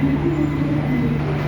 どうもありがとうございました。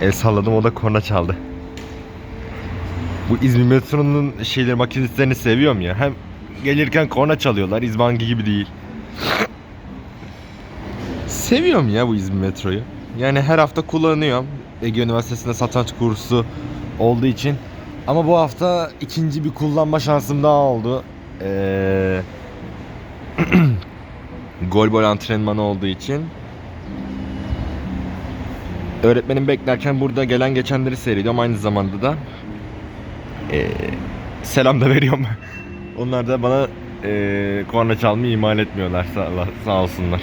El salladım o da korna çaldı. Bu İzmir metronun şeyleri makinistlerini seviyorum ya. Hem gelirken korna çalıyorlar. İzbangi gibi değil. Seviyorum ya bu İzmir metroyu. Yani her hafta kullanıyorum. Ege Üniversitesi'nde satranç kursu olduğu için. Ama bu hafta ikinci bir kullanma şansım daha oldu. Ee, gol bol antrenmanı olduğu için. Öğretmenim beklerken burada gelen geçenleri seyrediyorum. Aynı zamanda da ee, selam da veriyorum. Onlar da bana ee, korna çalmayı imal etmiyorlar sağ, sağ olsunlar.